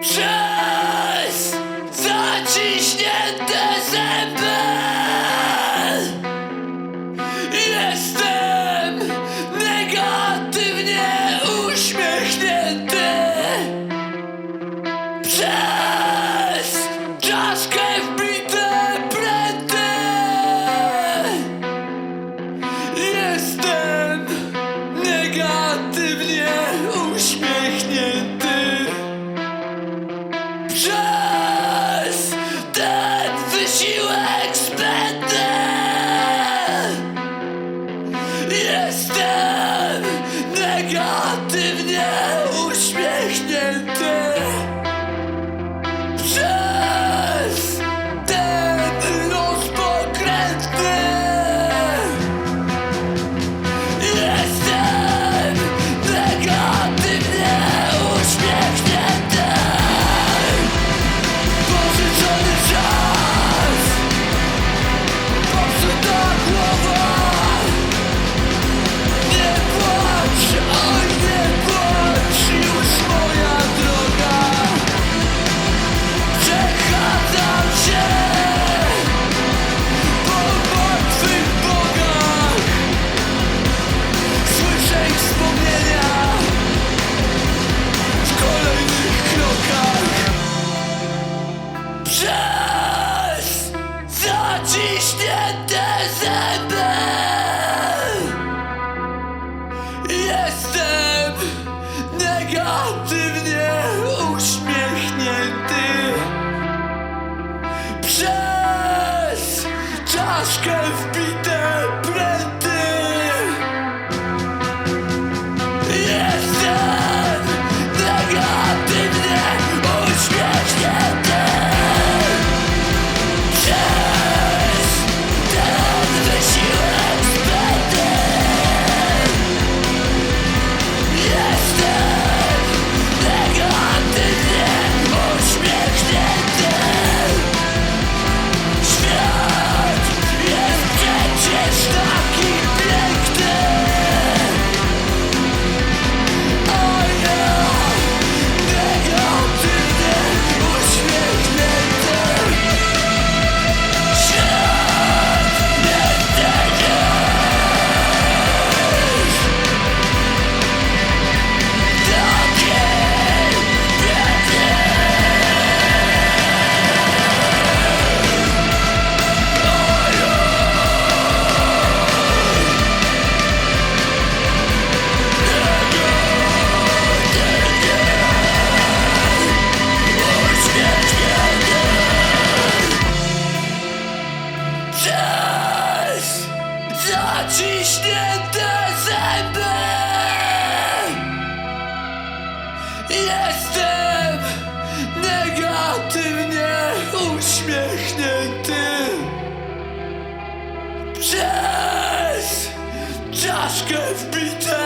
Przez czaszkę wbite pręty uśmiechnięty. Przez czaszkę wbite